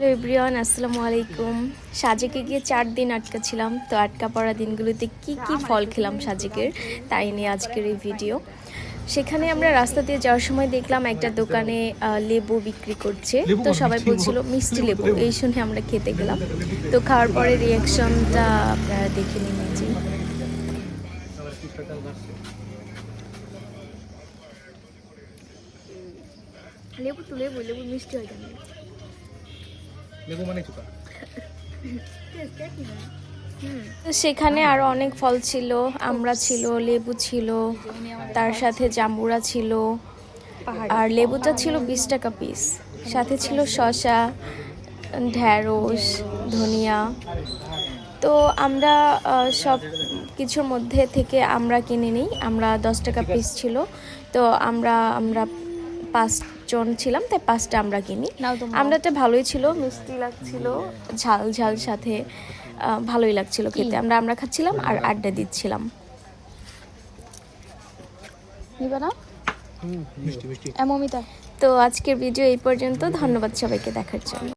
Hello everyone আসসালামু আলাইকুম। সাজেকে গিয়ে চার দিন আটকা ছিলাম তো আটকা পড়া দিনগুলোতে কি কি ফল খেলাম সাজেকের? তাই নিয়ে আজকের এই ভিডিও। সেখানে আমরা রাস্তা দিয়ে যাওয়ার সময় দেখলাম একটা দোকানে লেবু বিক্রি করছে। তো সবাই বলছিল মিষ্টি লেবু। এই শুনে আমরা খেতে গেলাম। তো খাওয়ার পরে রিয়াকশনটা আপনারা দেখে নিন লেবু তো লেবু লেবু মিষ্টি হয়ে সেখানে আরও অনেক ফল ছিল, আমরা ছিল, লেবু ছিল, তার সাথে জাম্বুরা ছিল, আর লেবুটা ছিল বিশ টাকা পিস সাথে ছিল শসা, ঢ্যাঁড়স, ধনিয়া। তো আমরা সব কিছুর মধ্যে থেকে আমরা কিনে নিই, আমরা দশ টাকা পিস ছিল। তো আমরা আমরা পাঁচজন ছিলাম তাই পাঁচটা আমরা কিনি। আমরাটা ভালোই ছিল মিষ্টি লাগছিল ঝাল ঝাল সাথে ভালোই লাগছিল খেতে। আমরা আমরা খাচ্ছিলাম আর আড্ডা দিচ্ছিলাম। নিবে না মিষ্টি মিষ্টি। এমমিতা তো আজকের ভিডিও এই পর্যন্ত। ধন্যবাদ সবাইকে দেখার জন্য।